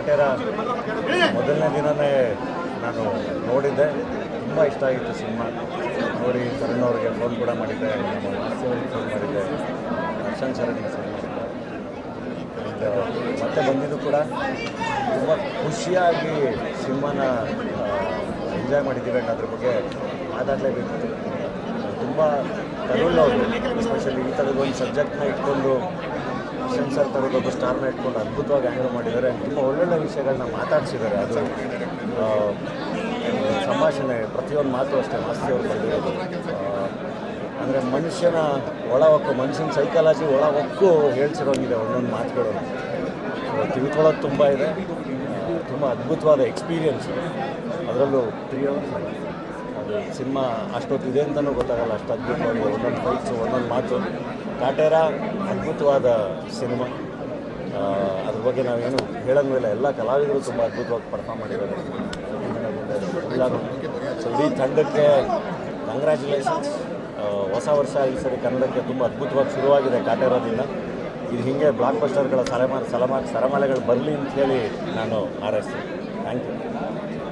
ಕಾಟೇರ ಮೊದಲನೇ ದಿನವೇ ನಾನು ನೋಡಿದ್ದೆ. ತುಂಬ ಇಷ್ಟ ಆಗಿತ್ತು ಸಿನಿಮಾ. ನೋಡಿ ಕರುಣ್ ಅವ್ರಿಗೆ ಫೋನ್ ಕೂಡ ಮಾಡಿದ್ದೆ. ಫೋನ್ ಮಾಡಿದ್ದೆ. ದರ್ಶನ್ ಸರಿಗೆ ಫೋನ್ ಮತ್ತೆ ಬಂದಿದ್ದು ಕೂಡ ತುಂಬ ಖುಷಿಯಾಗಿ ಸಿನಿಮಾನ ಎಂಜಾಯ್ ಮಾಡಿದ್ದೀವಿ ಅನ್ನೋದ್ರ ಬಗ್ಗೆ ಮಾತಾಡಲೇಬೇಕು. ತುಂಬ ಕರುಣ್ ಅವರು ಎಸ್ಪೆಷಲಿ ಈ ಥರದ ಒಂದು ಸಬ್ಜೆಕ್ಟ್ನ ಇಟ್ಕೊಂಡು ಸರ್ ಥರದ ಒಬ್ಬ ಸ್ಟಾರ್ನ ಇಟ್ಕೊಂಡು ಅದ್ಭುತವಾಗಿ ಹ್ಯಾಂಡಲ್ ಮಾಡಿದ್ದಾರೆ. ತುಂಬ ಒಳ್ಳೊಳ್ಳೆ ವಿಷಯಗಳನ್ನ ಮಾತಾಡ್ಸಿದ್ದಾರೆ. ಅದು ಸಂಭಾಷಣೆ, ಪ್ರತಿಯೊಂದು ಮಾತು ಅಷ್ಟೇ ಮಾಸ್ತಿ ಅವರು ಬಂದಿರೋದು. ಅಂದರೆ ಮನುಷ್ಯನ ಒಳ ಹೊಕ್ಕು ಮನುಷ್ಯನ ಸೈಕಾಲಜಿ ಒಳ ಹೊಕ್ಕು ಹೇಳ್ಸಿರೋಂಗಿದೆ ಒಂದೊಂದು ಮಾತುಗಳು. ತಿಳ್ಕೊಳ್ಳೋದು ತುಂಬ ಇದೆ. ತುಂಬ ಅದ್ಭುತವಾದ ಎಕ್ಸ್ಪೀರಿಯನ್ಸ್ ಅದರಲ್ಲೂ ಪ್ರಿಯ ಅದು ಸಿನಿಮಾ ಅಷ್ಟೊತ್ತಿದೆ ಅಂತಲೂ ಗೊತ್ತಾಗಲ್ಲ. ಅಷ್ಟು ಅದ್ಭುತವಾಗಿ ಒಂದೊಂದು ಫೈಟ್ಸು ಮಾತು. ಕಾಟೇರ ಅದ್ಭುತವಾದ ಸಿನಿಮಾ. ಅದ್ರ ಬಗ್ಗೆ ನಾವೇನು ಹೇಳೋಂಗಿಲ್ಲ. ಎಲ್ಲ ಕಲಾವಿದರು ತುಂಬ ಅದ್ಭುತವಾಗಿ ಪರ್ಫಾರ್ಮ್ ಮಾಡಿದ್ದಾರೆ. ಸೊ ಇಡೀ ತಂಡಕ್ಕೆ ಕಂಗ್ರ್ಯಾಚುಲೇಷನ್ಸ್ ಹೊಸ ವರ್ಷ ಈ ಸರಿ ಕನ್ನಡಕ್ಕೆ ತುಂಬ ಅದ್ಭುತವಾಗಿ ಶುರುವಾಗಿದೆ ಕಾಟೇರದಿಂದ. ಇದು ಹೀಗೆ ಬ್ಲಾಕ್ ಬಸ್ಟರ್ಗಳ ಸಲಮಾ ಸಲಮಾ, ಸರಮಾಲೆಗಳು ಬರಲಿ ಅಂತ ಹೇಳಿ ನಾನು ಹಾರೈಸ್ತೀನಿ. Thank you